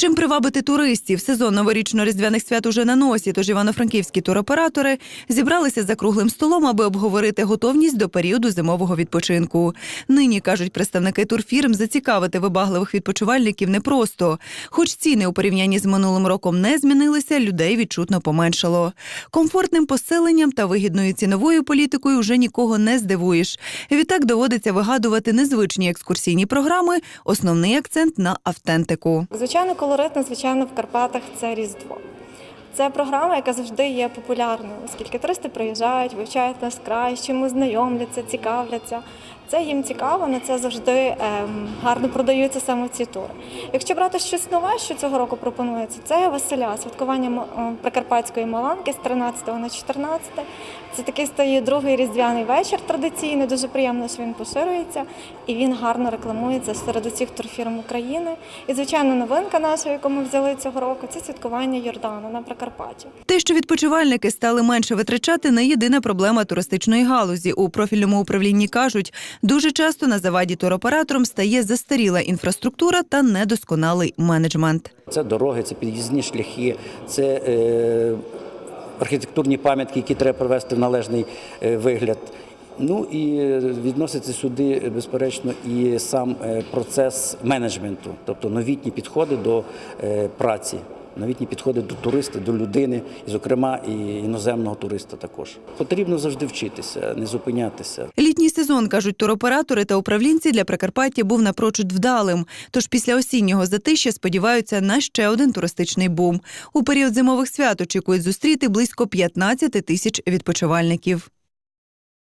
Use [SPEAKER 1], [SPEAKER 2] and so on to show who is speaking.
[SPEAKER 1] Чим привабити туристів? Сезон новорічно-різдвяних свят уже на носі, тож івано-франківські туроператори зібралися за круглим столом, аби обговорити готовність до періоду зимового відпочинку. Нині кажуть представники турфірм, зацікавити вибагливих відпочивальників непросто. Хоч ціни у порівнянні з минулим роком не змінилися, людей відчутно поменшало. Комфортним поселенням та вигідною ціновою політикою вже нікого не здивуєш. Відтак доводиться вигадувати незвичні екскурсійні програми. Основний акцент на автентику.
[SPEAKER 2] Звичайно, колоритно, звичайно, в Карпатах це Різдво. Це програма, яка завжди є популярною, оскільки туристи приїжджають, вивчають нас край, з знайомляться, цікавляться. Це їм цікаво, на це завжди ем, гарно продаються саме ці тури. Якщо брати щось нове, що цього року пропонується, це Василя, святкування е, Прикарпатської Маланки з 13 на 14. Це такий стає другий різдвяний вечір традиційний, дуже приємно, що він поширюється і він гарно рекламується серед усіх турфірм України. І, звичайно, новинка наша, яку ми взяли цього року, це святкування Йордану на Прикарпатті.
[SPEAKER 1] Те, що відпочивальники стали менше витрачати, не єдина проблема туристичної галузі. У профільному управлінні кажуть, дуже часто на заваді туроператорам стає застаріла інфраструктура та недосконалий менеджмент.
[SPEAKER 3] Це дороги, це під'їзні шляхи, це е, архітектурні пам'ятки, які треба привести в належний е, вигляд. Ну і е, відноситься сюди, е, безперечно, і сам процес менеджменту, тобто новітні підходи до е, праці, новітні підходи до туриста, до людини, і, зокрема, і іноземного туриста також. Потрібно завжди вчитися, не зупинятися.
[SPEAKER 1] Літній сезон, кажуть туроператори та управлінці, для Прикарпаття був напрочуд вдалим. Тож після осіннього затища сподіваються на ще один туристичний бум. У період зимових свят очікують зустріти близько 15 тисяч відпочивальників.